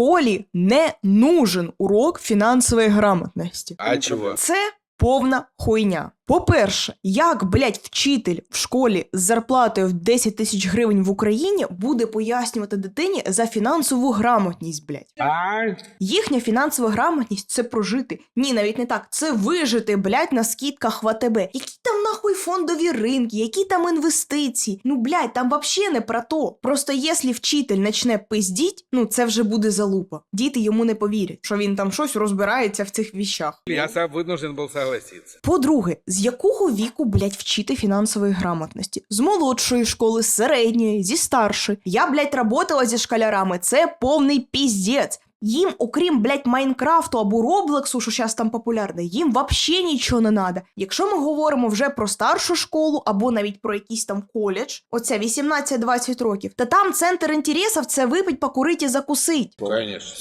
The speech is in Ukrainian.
школі не нужен урок фінансової грамотності. А чого? Це повна хуйня. По-перше, як, блядь, вчитель в школі з зарплатою в 10 тисяч гривень в Україні буде пояснювати дитині за фінансову грамотність, блядь. Їхня фінансова грамотність це прожити. Ні, навіть не так. Це вижити, блядь, на скидках в АТБ. Які там нахуй фондові ринки, які там інвестиції? Ну, блядь, там вообще не про то. Просто якщо вчитель начне пиздіть, ну це вже буде залупа. Діти йому не повірять, що він там щось розбирається в цих віщах. Я сам вынужден был согласиться. По-друге, з якого віку, блядь, вчити фінансової грамотності? З молодшої школи, з середньої, зі старшої. Я, блядь, работала зі школярами. Це повний піздець. Їм, окрім, блядь, Майнкрафту або Роблексу, що зараз там популярне, їм вообще нічого не надо. Якщо ми говоримо вже про старшу школу або навіть про якийсь там коледж, оце 18-20 років, та там центр інтересів це випить, покурить і закусить. Конечно.